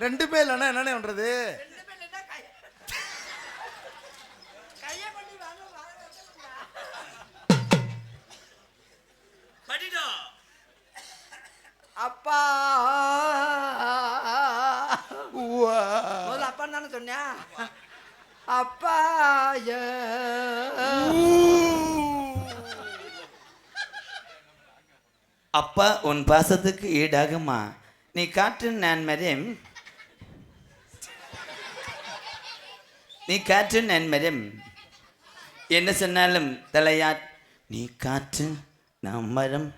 ரெண்டுமே இல்லைன்னா என்னண்ணே பண்றது? ரெண்டுமே இல்லைன்னா கை- கையை பண்ணி வாங்க, வாங்க, வாங்க. படிடா அப்பா. அப்பான்னு தானே சொன்னியா? அப்பா. அப்பா உன் பாசத்துக்கு ஈடாகுமா? நீ காற்று நான் மரம் நீ காற்று நான் மரம் என்ன சொன்னாலும் தலையா நீ காற்று நான் மரம்.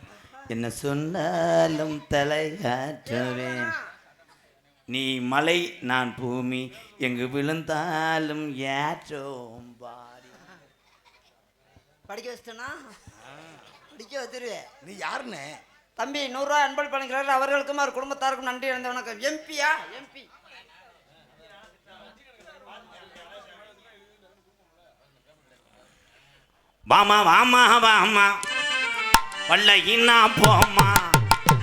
என்ன சொன்னாலும் தலையாற்றுவேன் நீ மலை நான் பூமி. எங்கு விழுந்தாலும் ஏற்றோம் பாரி படிக்க வச்சிட்டனா? படிக்க வச்சிருவேன் நீ யாருண்ணே தம்பி நூறுரூவா அன்பள் பண்ணிக்கிறாரு அவர்களுக்கும் அவர் குடும்பத்தாருக்கும் நன்றி இழந்த வணக்கம். எம்பியா? எம்பி. வாமா வாமா வாமா. வல்லையின்னா போமா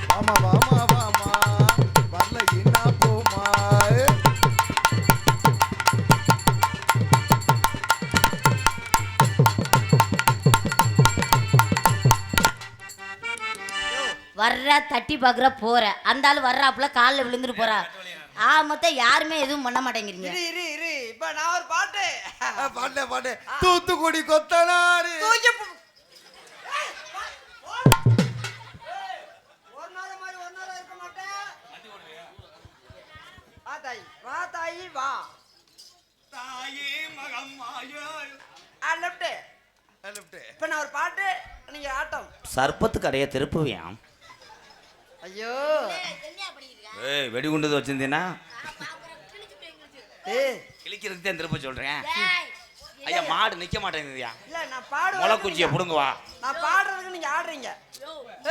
வாமா வாமா வாமா. வரல என்ன போமா வர்ற தட்டி பார்க்குற போற. அந்த ஆள் வர்றாப்புல காலில் விழுந்துட்டு போறா. ஆ மொத்தம் யாருமே எதுவும் பண்ண மாட்டேங்கிறீங்க. இரு இரு இரு. இப்ப நான் ஒரு பாட்டு. பாட்டு பாட்டு. தூத்துக்குடி கொத்தனாரு ஏய், வா- வா. ஏய், ஒரு நாள் மாதிரி ஒரு நாள் இருக்க மாட்டேன். வா தாயி. வா தாயி ஆ லெஃப்ட் லெஃப்ட் இப்ப நான் ஒரு பாட்டு நீங்க ஆட்டம். சர்பத்து கடையை திருப்புவியாம். ஐயோ. ஏய் வெடிகுண்டு வச்சிருந்தீங்கன்னா கிழிக்கிறதுக்கு தான் திருப்ப சொல்றேன். ஐயா மாடு நிக்க மாட்டேங்குதுயா இல்ல நான் பாடுவேன். முளை குச்சியை புடுங்க வா. நான் பாடுறதுக்கு நீங்க ஆடுறீங்க.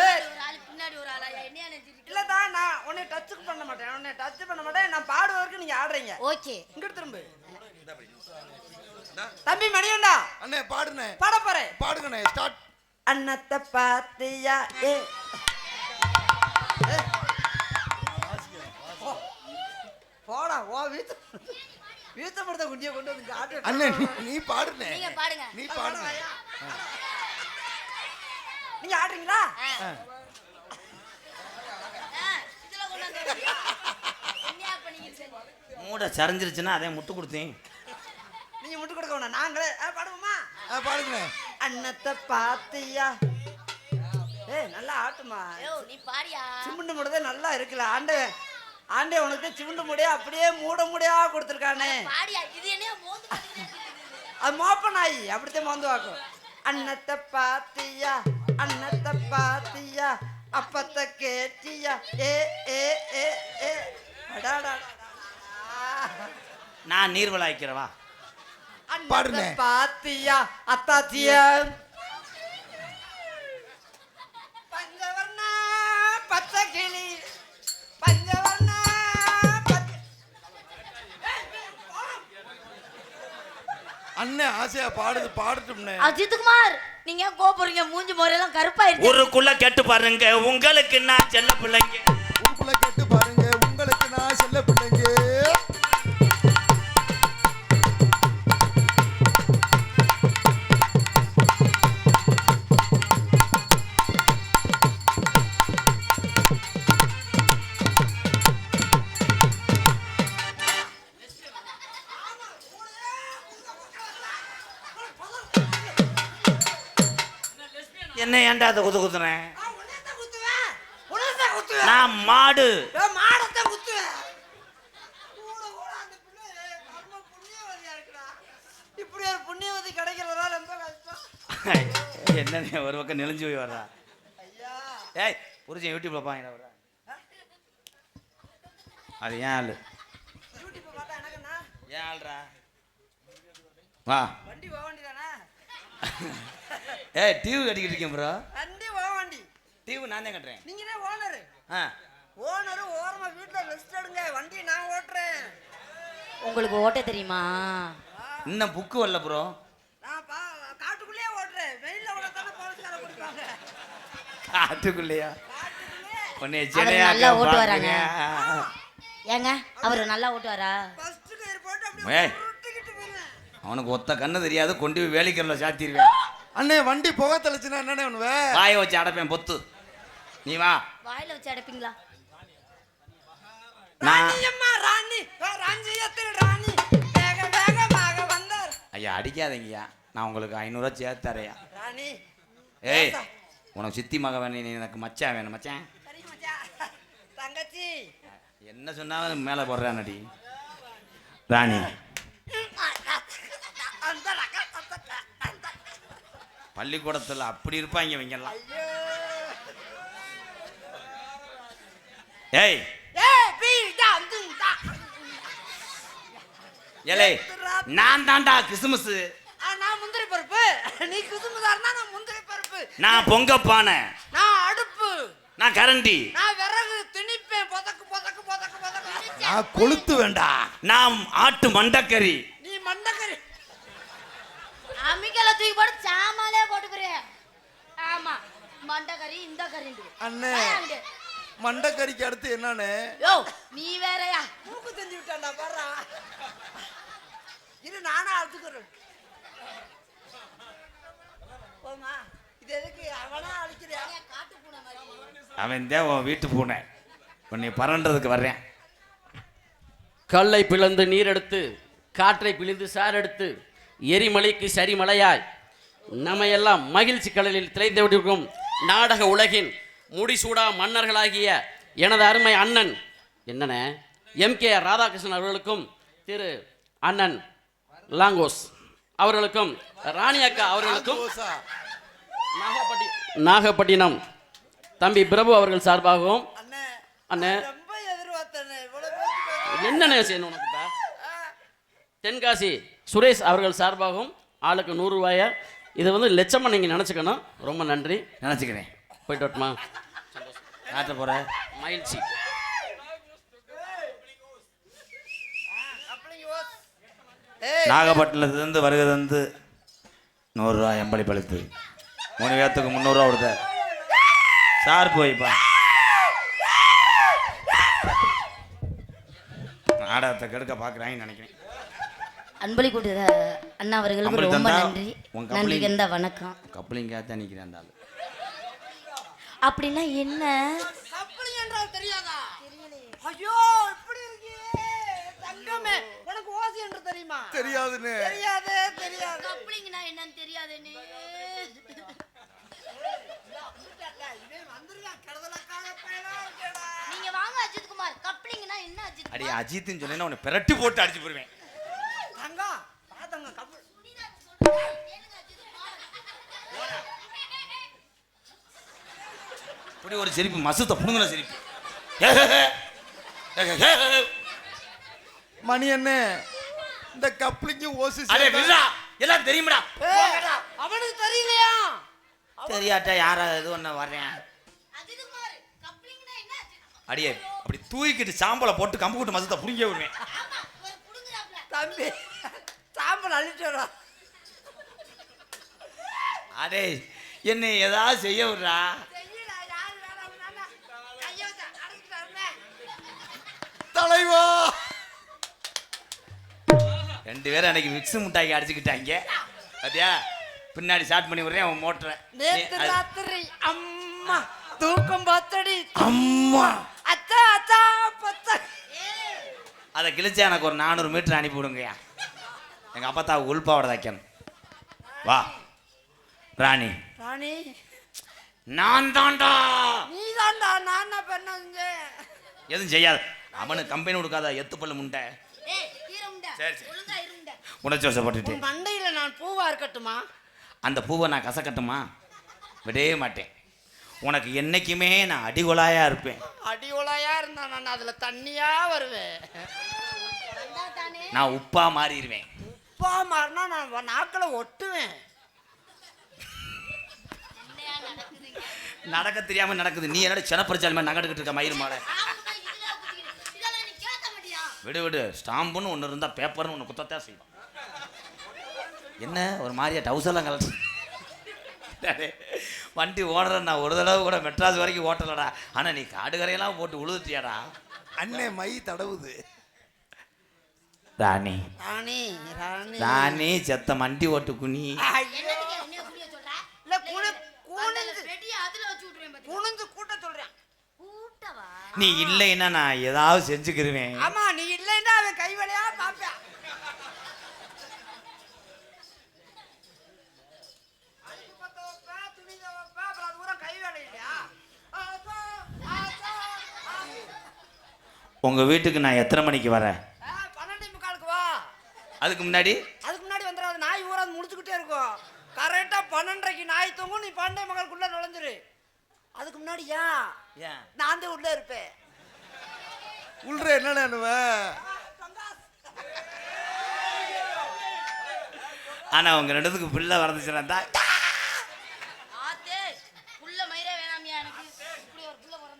ஏய். பின்னாடி ஒரு ஆளா என்ன நினைச்சிட்டு இல்லதான் நான் உன்னை டச் பண்ண மாட்டேன். உன்னை டச் பண்ண மாட்டேன். நான் பாடுவதற்கு நீங்க ஆடுறீங்க. ஓகே. இங்க திரும்ப. தம்பி மணியண்டா அண்ணே பாடுண்ணே. பாட போறேன். பாடுங்கண்ணே ஸ்டார்ட் அன்னத்தை பாத்தியா ஏ ஏ. ஓ வீட்டு வீத்தப்படுத்த குண்டியை கொண்டு வந்து ஆட்டு அண்ணே நீ நீங்க பாடுங்க. நீ நீங்க ஆடுறீங்களா? மூடை சரிஞ்சிருச்சுன்னா அதே முட்டு கொடுத்தேன். நீங்க முட்டு கொடுக்க வேணாம். நாங்களே பாடுவோமா? ஆ பாடுங்கண்ணே. அன்னத்தை பாத்தியா? ஏய் நல்லா ஆட்டுமா? நீ பாடியா? சிமுண்டு மூடதே நல்லா இருக்குல்ல. ஆண்டே ஆண்டே உனக்கு தான் சிமுண்டு மூடையா? அப்படியே மூட மூடையா கொடுத்துருக்கானே. பாடியா இது என்ன மோந்து பார்த்துக்கிட்டே இருக்குது? அது மோப்ப நாய் அப்படித்தான் மோந்து வாக்கும் அன்னத்தை பாத்தியா? அன்னத்தை பாத்தியா? அப்பத்தை கேட்டியா? ஏ ஏ ஏ ஏ. அடாடா நான் நீர் விளாய்க்கிறவா அன்னத்தை பாடுனே. பாத்தியா? அத்தாத்தியா அண்ணே ஆசையா பாடுது பாடட்டும்ண்ணே அஜித்குமார் நீங்க ஏன் கோபுறீங்க மூஞ்சி முறையெல்லாம் கருப்பாயிருச்சு. ஊருக்குள்ள கேட்டு பாருங்க. உங்களுக்கு நான் செல்ல பிள்ளைங்க. ஊருக்குள்ள கேட்டு பாருங்க. உங்களுக்கு நான் செல்ல பிள்ளைங்க. இப்படி ஒரு புண்ணியவதி கிடைக்கிறதா ரொம்ப கஷ்டம். என்ன ஒரு பக்கம் நெளிஞ்சு போய் வர்றா? ஏய் புரிஞ்சு யூடியூப்ல பாங்க வர்றா அது ஏன் ஆளு? யூடியூப் பார்த்தா எனக்குண்ணா ஏன் ஆள்றா? வா வண்டி போக வண்டிதானே ஏய் டிவி கட்டிக்கிட்டு இருக்கேன் ப்ரோ வண்டி போக வண்டி. டிவி நான் தான் கட்டுறேன். நீங்க தான் ஓனரு? ஆ. ஓனரு ஓரமா வீட்டுல ரெஸ்ட் எடுங்க. வண்டி நான் ஓட்டுறேன். உங்களுக்கு ஓட்ட தெரியுமா? இன்னும் புக்கு வரல ப்ரோ நான் பா காட்டுக்குள்ளேயே ஓட்டுறேன். வெயில்ல ஓட தானே போலீஸ்கார பிடிப்பாங்க காட்டுக்குள்ளையா? காட்டுக்குள்ளே. உன்னை அதுல நல்லா ஓட்டு வராங்க. ஏங்க அவர் நல்லா ஓட்டுவாரா? ஃபர்ஸ்ட் கயிறு போட்டு அப்படியே ஏய். அவனுக்கு ஒத்த கண்ணு தெரியாது கொண்டு போய் வேலைக்கரில் சாத்திடுவேன். அண்ணே வண்டி புகை தெளிச்சுன்னா என்னண்ணே பண்ணுவ? வாயை வச்சு அடைப்பேன் பொத்து. நீ வா. வாயில வச்சு அடைப்பீங்களா? நான் ராணியம்மா ராணி. ராஞ்சியத்தில் ராணி. வேக வேகமாக வந்தார். ஐயா அடிக்காதீங்கய்யா. நான் உங்களுக்கு ஐநூறுரூவா சேர்த்து தரையா ராணி ஏய் உனக்கு சித்தி மக வேணும் நீ எனக்கு மச்சான் வேணும் மச்சான். சரி மச்சான். தங்கச்சி. என்ன சொன்னாலும் மேலே போடுறான் நடி ராணி பள்ளிக்கூடத்தில் அப்படி இருப்பாங்க இவங்கெல்லாம். ஏய். ஏலே நான் தான்டா கிறிஸ்துமஸ். நான் முந்திரி பருப்பு. நீ இருந்தா நான் முந்திரி பருப்பு. நான் பொங்க பானை நான் அடுப்பு. நான் கரண்டி. நான் விறகு திணிப்பேன். பொதக்கு பொதக்கு பொதக்கு பொதக்கு. நான் கொளுத்து வேண்டா. நான் ஆட்டு மண்டக்கறி அமிக்கல தூக்கி போட்டு சாமாலே போட்டு போறேன் ஆமா மண்டை கறி இந்த கறி அண்ணே மண்டக்கறிக்கு அடுத்து என்னண்ணே? யோ நீ வேறயா? மூக்கு செஞ்சு விட்டான்டா பாரு. இரு நானா அழுத்துக்கிறேன் போமா இது எதுக்கு? அவனா அழிக்கிறியா? அவன் தான் உன் வீட்டு பூனை. உன்னை பறன்றதுக்கு வர்றேன். கல்லை பிளந்து நீரெடுத்து காற்றை பிழிந்து சாரெடுத்து எரிமலைக்கு சரிமலையாய் நம்மையெல்லாம் மகிழ்ச்சி கடலில் திளைத்து விட்டிருக்கும் நாடக உலகின் முடிசூடா மன்னர்களாகிய எனது அருமை அண்ணன் என்னண்ண எம். கே. ராதாகிருஷ்ணன் அவர்களுக்கும் திரு. அண்ணன் லாங்கோஸ் அவர்களுக்கும் ராணி அக்கா அவர்களுக்கும். நாகப்பட்டி நாகப்பட்டினம் தம்பி பிரபு அவர்கள் சார்பாகவும் அண்ணே அண்ணே. ரொம்ப எதிர்பார்த்தேன் இவ்வளவு பேருக்கு என்னென்ன செய்யணும் உனக்கு? தென்காசி சுரேஷ் அவர்கள் சார்பாகவும் ஆளுக்கு நூறு ரூபாய இது வந்து லட்சமாக நீங்கள் நினச்சிக்கணும். ரொம்ப நன்றி. நினச்சிக்கிறேன். போயிட்டு வரட்டுமா? காட்ட போற. மகிழ்ச்சி. நாகப்பட்டினத்துலேருந்து வருகை தந்து நூறுரூவா எம்பளி பழுத்து. மூணு பேர்த்துக்கு முந்நூறுரூவா கொடுத்த. சார் போய்ப்பா நாடகத்தை கெடுக்க பார்க்குறாங்கன்னு நினைக்கிறேன். அன்பளி கூட்டுற அண்ணா அவர்களுக்கு ரொம்ப நன்றி. உன் நன்றி கந்த வணக்கம். கப்ளிங்காக தான் நிற்கிறேன் அந்த ஆளு. அப்படின்னா என்ன? கப்பலி என்றால் தெரியாதா? ஐயோ இப்படி இருக்கியே தங்கமே உனக்கு ஓசி என்று தெரியுமா? தெரியாதுன்னு. தெரியாது தெரியாது. கப்ளிங்னா என்னன்னு தெரியாது நீ இவன் வந்திருக்கான் கெடுதலுக்காக பயனா இருக்கேடா. நீங்க வாங்க அஜித் குமார். கப்ளிங்னா என்ன அஜித் அடி அஜித்துன்னு சொன்னேன்னா உன்னை பிரட்டி போட்டு அடிச்சு போடுவேன் தங்கம் வா தங்கம் கப்பல் இப்படி ஒரு சிரிப்பு மசத்தை புடுங்கின சிரிப்பு. மணி அண்ணே இந்த கப்ளிங்கும் ஓசி எல்லாம் தெரியுமாடா. அவனுக்கு தெரியலையா? தெரியாட்டா யாரா இது ஒன்று வர்றேன்? என்ன அடியே அப்படி தூக்கிட்டு சாம்பலை போட்டு கம்பு கூட்டு மசத்தை புடிங்க விடுவேன் ஆமா ஒரு புடுங்குறாப்ல. தம்பி சாம்பல் அழிச்சோடா அடே என்னை ஏதாவது செய்ய விடுறா செய்யடா யார் வேணாம்னா கையை வச்சு அடைச்சிட்டாருமே தலைவா ரெண்டு பேரும் அன்னைக்கு மிக்ஸ் முட்டாக்கி அடிச்சுக்கிட்டாங்க. பாத்தியா? பின்னாடி ஸ்டார்ட் பண்ணி விடுறேன் அவன் மோட்டரை நேத்து ராத்திரி அம்மா தூக்கம் பார்த்தடி. அம்மா. அத்தா அத்தா பத்த அதை கிழிச்சு எனக்கு ஒரு நானூறு மீட்டர் அனுப்பி விடுங்கய்யா எங்கள் அப்பத்தா உள்பாவோட தைக்கணும். வா. ராணி. ராணி. நான் தான்டா. நீ தான்டா நான் என்ன பண்ண எதுவும் செய்யாது. அவனுக்கு கம்பெனி கொடுக்காத எத்து பல்லு முண்டை. சரி, சரி. உணர்ச்சி வசப்பட்டுட்டு. மண்டையில நான் பூவா இருக்கட்டுமா? அந்த பூவை நான் கசக்கட்டுமா? விடவே மாட்டேன். உனக்கு என்னைக்குமே நான் அடிகொலாயா இருப்பேன். அடி உலையா இருந்தா நான் அதுல தண்ணியா வருவேன். வந்தா தானே நான் உப்பா மாறிடுவேன். உப்பா மாறினா நான் நாக்கில் ஒட்டுவேன். என்னையா நடக்குதுங்க? நடக்க தெரியாம நடக்குது. நீ என்னோட சினப்பரிச்சால் மாதிரி நகட்டுக்கிட்டு இருக்க மயிர் மாலை. விடு விடு. ஸ்டாம்புன்னு ஒன்று இருந்தால் பேப்பர்னு ஒன்று குத்தத்தான் செய்வான். என்ன? ஒரு மாதிரியா டவுசர்லாம் கலட்டு வண்டி ஓடுற நான் ஒரு தடவை கூட மெட்ராஸ் வரைக்கும் ஓட்டலடா. ஆனால் நீ காடுகரையெல்லாம் போட்டு உழுதுட்டியாடா. அண்ணே மை தடவுது. ராணி. ராணி ராணி. செத்த மண்டி ஓட்டு குனி. நீ இல்லைன்னா நான் ஏதாவது செஞ்சுக்கிருவேன் ஆமா நீ இல்லைன்னா அவன் கை வேலையா பாப்பேன் அடுப்பு பத்த வைப்பேன், துணி துவைப்பேன், அப்புறம் அது பூரா கை வேலை இல்லையா? ஆத்தா, ஆத்தா, ஆ. உங்க வீட்டுக்கு நான் எத்தனை மணிக்கு வரேன்? ஆ, பன்னெண்டே முக்காலுக்கு வா. அதுக்கு முன்னாடி? அதுக்கு முன்னாடி வந்துடாது நாய் ஊரா முடிச்சுக்கிட்டே இருக்கும். கரெக்டா பன்னெண்டரைக்கு நாய் தூங்கும் நீ பன்னெண்டே மகளுக்குள்ள நுழைஞ்சிரு. அதுக்கு முன்னாடி ஏன்? நான் தான் உள்ள இருப்பேன். உள்ற என்ன பண்ணுவேன் ஆனா உங்க ரெண்டுத்துக்கு பிள்ளை வரதுச்சுன்னா தான்.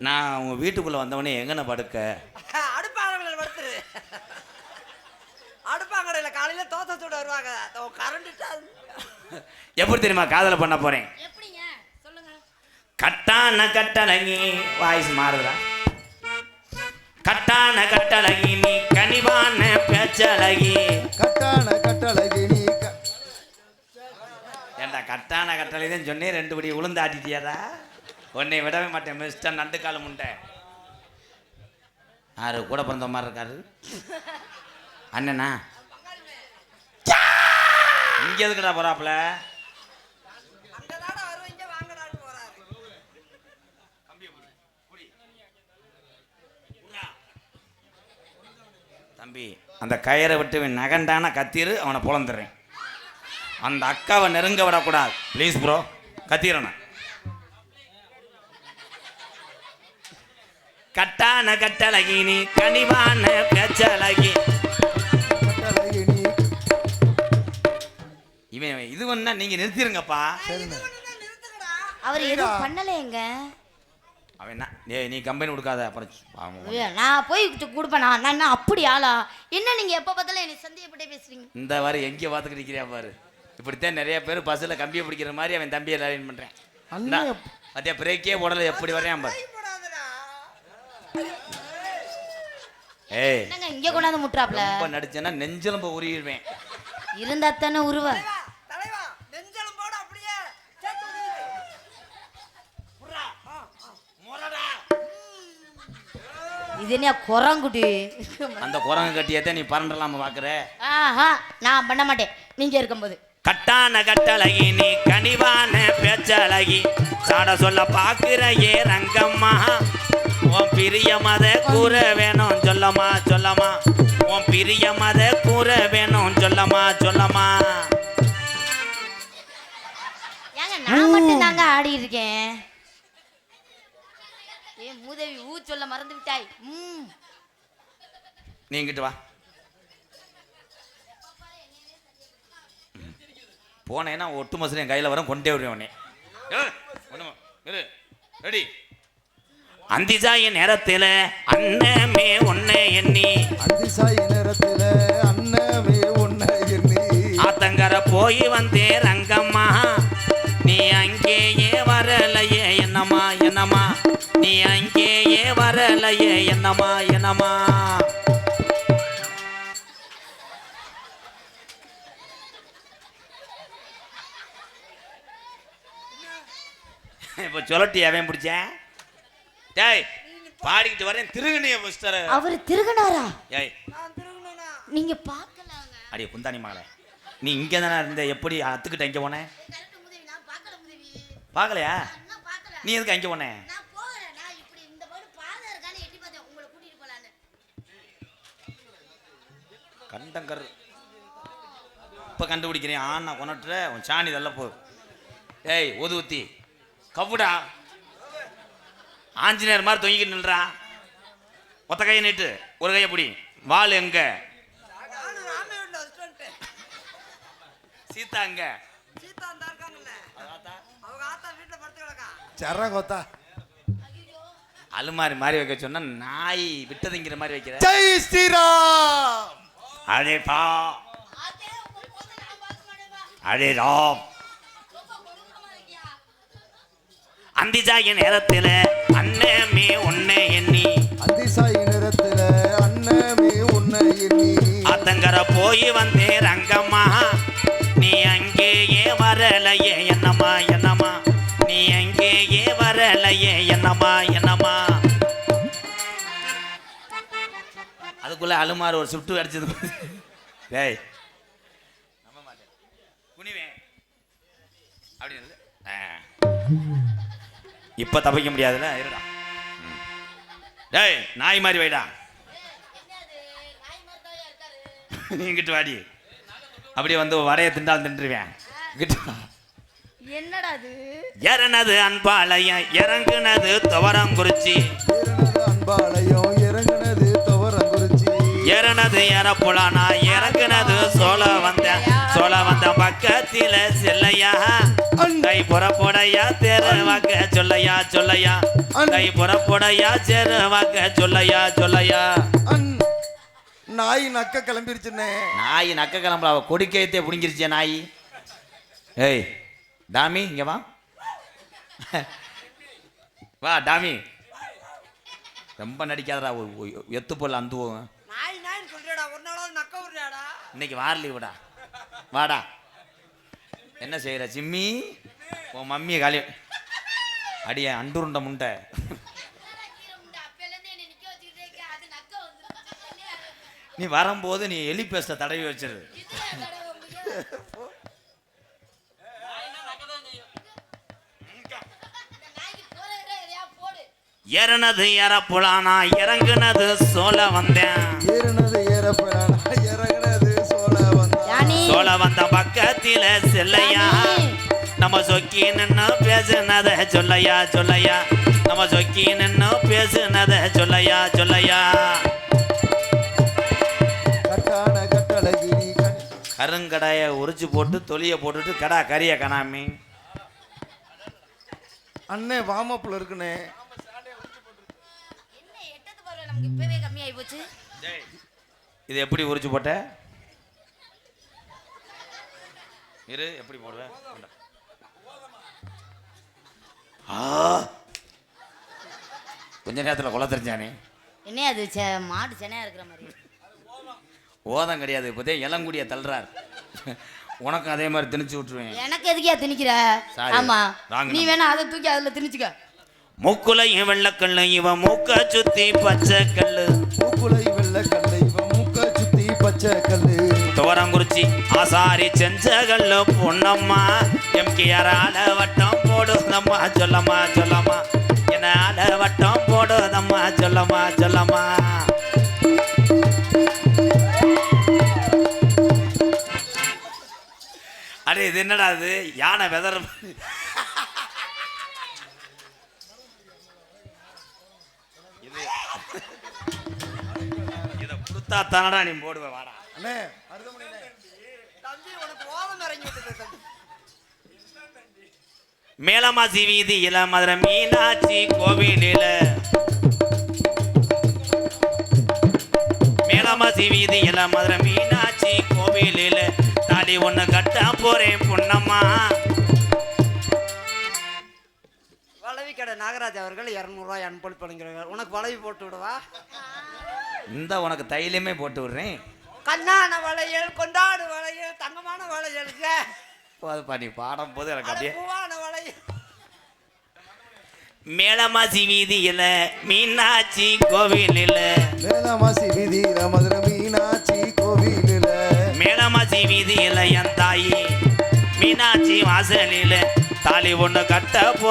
நான் உங்க வீட்டுக்குள்ள வந்தவொடனே எங்கன படுக்க? எப்படி தெரியுமா காதல பண்ண போறேன்? எப்படிங்க? சொல்லுங்க. கட்டான கட்டழகி வாய்ஸ் மாறுதா கட்டான கட்டழகி நீ கனிவான பேச்சழகி கட்டான கட்டழகி நீ ஏண்டா கட்டான கட்டளை தான் சொன்னேன் ரெண்டு படி உளுந்து ஆட்டிட்டியாடா? உன்னை விடவே மாட்டேன் மிஸ்டர் நண்டு காலம் உண்டை யாரு கூட பிறந்த மாதிரி இருக்காரு? அண்ணனா? இங்க எதுக்குடா போறாப்புல? தம்பி. அந்த கயிறை விட்டு நகண்டான கத்திரு அவனை புலந்துடுறேன் அந்த அக்காவை நெருங்க விடக்கூடாது. ப்ளீஸ் ப்ரோ கத்திரண்ணா கட்டான கட்டழகினி கனிவான பேச்சழகி. இவன் இது ஒண்ணா நீங்க நிறுத்திருங்கப்பா. அவர் எதுவும் பண்ணலையேங்க. அவன் என்ன? நீ கம்பெனி கொடுக்காத அப்புறம் நான் போய் கொடுப்பேன்? நான் என்ன அப்படி ஆளா? என்ன நீங்க எப்ப பார்த்தாலும் என்னை சந்தேகப்பட்டே பேசுறீங்க? இந்த வாரம் எங்கே பார்த்துக்கிட்டு இருக்கிறியா பாரு? இப்படித்தான் நிறைய பேர் பஸ்ஸில் கம்பியை பிடிக்கிற மாதிரி அவன் தம்பியை லைன் பண்ணுறேன் அண்ணே அதே பிரேக்கே போடல எப்படி வரையான் பாரு. போடாதடா. ஏய் என்னங்க இங்க கொண்டாந்து முட்டுறாப்ல? ரொம்ப நடிச்சேன்னா நெஞ்சலம்ப உருகிடுவேன் இருந்தா தானே உருவ தலைவா, தலைவா நெஞ்செலும்போட அப்படியே சேர்த்து விடுங்க. புர்ரா, ஆ, ஆ. இது என்ன குரங்குடி? அந்த குரங்கு கட்டியத்தை நீ பரண்டலாம பார்க்குற ஆஹா நான் பண்ண மாட்டேன். நீங்க இருக்கும்போது. கட்டான கட்டழகி நீ கனிவான பேச்சழகி. சாட சொல்ல பார்க்கிற ஏ ரங்கம்மா. உன் பிரிய மத கூற வேணும் சொல்லமா சொல்லமா. உன் பிரிய மத கூற வேணும் சொல்லமா சொல்லமா. ஏங்க நான் மட்டும் தாங்க ஆடி இருக்கேன் ஏ மூதேவி ஊ சொல்ல மறந்து விட்டாய். ம். நீ இங்கிட்டு வா. போனேன்னா ஒட்டு மசுல என் கையில் வரும் கொண்டே வருவேன் உடனே ரெடி. அந்திஜாய நேரத்தில் அண்ணமே ஒன்னே எண்ணி. அந்திசாயி நேரத்துல அண்ணமே உன்னை எண்ணி. ஆத்தங்கர போய் வந்தே ரங்கம்மா. நீ அங்கேயே வரலையே என்னம்மா என்னம்மா? நீ அங்கேயே வரலையே என்னம்மா என்னம்மா? இப்போ சொல்லட்டி அவன் பிடிச்சேன் டேய் பாடிக்கிட்டு வரேன் திருகுனிய மிஸ்டர் அவர் திருகனாரா ஏய். நீங்க பார்க்கலாங்க. அடியே குந்தாணி மகளே. நீ இங்கே தானே இருந்த எப்படி அத்துக்கிட்ட இங்கே போனேன் நான் பார்க்கல முதவி பார்க்கலையா? நான் பார்க்கல. நீ எதுக்கு அங்கே போனேன் நான் போகிறேன் நான் இப்படி இந்த படி பாதை இருக்கான்னு எட்டி பார்த்தேன் உங்களை கூட்டிட்டு போலான்னு கண்டங்கர். இப்போ கண்டுபிடிக்கிறேன். ஆனா கொனட்டுற உன் சாணி தள்ள போ ஏய் ஒதுவுத்தி கவுடா ஆஞ்சநேயர் மாதிரி தொங்கிக்கிட்டு நில்றா. ஒத்த கையை நீட்டு. ஒரு கையை பிடி. வால் எங்க? சீதா எங்க? சர கொத்தா. அலுமாரி மாதிரி வைக்க சொன்னா நாய் விட்டதுங்கிற மாதிரி வைக்கிற. ஜெய் ஸ்ரீராம்! ஹரே பா. ஹரே ராம். அந்திஜாய நேரத்தில் அன்னமே உன்னை எண்ணி. அந்திசாய நேரத்தில் அன்னமே உன்னை எண்ணி. அத்தங்கரை போய் வந்து அலுமாறு ஒரு சுட்டு அடிச்சது டேய். நம்ப மாட்டேன். குனிவேன் அப்படின்னு. இப்ப தப்பிக்க முடியாதுல்ல? இருடா. டேய் நாய் மாதிரி வைடா. நீங்கிட்டு வாடி. அப்படியே வந்து வடையை திண்டால் தின்றுவேன். என்னடா அது? இறனது அன்பாலயம் இறங்குனது துவரங்குறிச்சி ஏறினது அன்பாலயம் துவரங்குறிச்சி இறனது இறப்புலானா இறங்குனது சோழ வந்த சோழ வந்த பக்கத்தில செல்லையா? கை புறப்புடையா தெரு வாக்க சொல்லையா சொல்லையா? கை புறப்புடையா செரு வாக்க சொல்லையா சொல்லையா? நாய் நக்க கிளம்பிருச்சுன்னே. நாய் நக்க கிளம்பல அவ கொடிக்கையத்தே பிடிங்கிருச்சே நாய்? ஏய் டாமி இங்க வா. வா டாமி. ரொம்ப நடிக்காதடா எத்து போல அந்துவோம் நாய் நாய்னு சொல்றியாடா ஒரு நாளாவது நக்க விடுறியாடா இன்னைக்கு வாரலி விடா வாடா. என்ன செய்யற சிம்மி உன் மம்மியை காலி அடிய அண்டுருண்ட முண்டை. நீ வரும்போது நீ எலி பேஸ்ட தடவி வச்சிரு. இறனது இறப்புலானா இறங்குனது சொல்ல வந்தேன். பக்கத்தில செல்லையா? நம்ம சொக்கி நின்னு பேசுனத சொல்லையா சொல்லையா? நம்ம சொக்கி நின்னு பேசுனத சொல்லையா சொல்லையா? கருங்கடாய உரிச்சு போட்டு தொலிய போட்டுட்டு கடா கறிய கனாமி அண்ணே வாமப்புல இருக்குண்ணே. இது எப்படி உரிச்சு போட்ட? இரு எப்படி போடுவேன் கொஞ்ச நேரத்தில் கொலை தெரிஞ்சானே. என்ன அது செ- மாடு சென்னையா இருக்கிற மாதிரி? ஓதம் கிடையாது இப்போதே இளங்குடிய தள்ளுறார். உனக்கும் அதே மாதிரி திணிச்சு விட்டுருவேன். எனக்கு எதுக்கியா திணிக்கிற. ஆமா. நீ. வேணா அதை தூக்கி அதுல திணிச்சுக்க. மூக்குலையும் வெள்ளக்கல்லு இவன் மூக்க சுத்தி பச்சை கல்லு. மூக்குலை வெள்ள கல்லு இவன் மூக்க சுத்தி பச்சை கல்லு. துவரங்குறிச்சி ஆசாரி செஞ்ச கல்லு பொன்னம்மா எம்கேஆரால வட்டம் போடுதம்மா சொல்லம்மா சொல்லம்மா. என்னால வட்டம் போடுதம்மா சொல்லம்மா சொல்லம்மா. அடே இது என்னடா இது? யானை வெதற இதை கொடுத்தா தானடா நீ போடுவேன் வாடா. அண்ணே அருதமணிண்ணே தம்பி உனக்கு ஓதம் இறங்கி விட்டுட்டு தம்பி மேலமாசி வீதியில மதுரை மீனாட்சி கோவிலில. மேலமாசி வீதியில மதுரை மீனாட்சி கோவிலில. தாலி ஒண்ணு கட்ட போறேன் பொன்னம்மா. வளவி கடை நாகராஜ் அவர்கள் இரநூறுவாய் அன்பளிப்பு உனக்கு வளவி போட்டு விடவா? இந்த உனக்கு தைலமே போட்டு விடுறேன். கண்ணான வளையல் கொண்டாடு வளையல் தங்கமான வளையலுக்கு போதுப்பா நீ பாடும் போது எனக்கு அப்படியே மேலமாசி வீதியில மீனாட்சி கோவிலில. மேலமாசி வீதி மதுரை மீனாட்சி கோவிலில். மேலமாசி வீதியில என் தாயி மீனாட்சி வாசலில தாலி ஒண்ணு கட்ட போ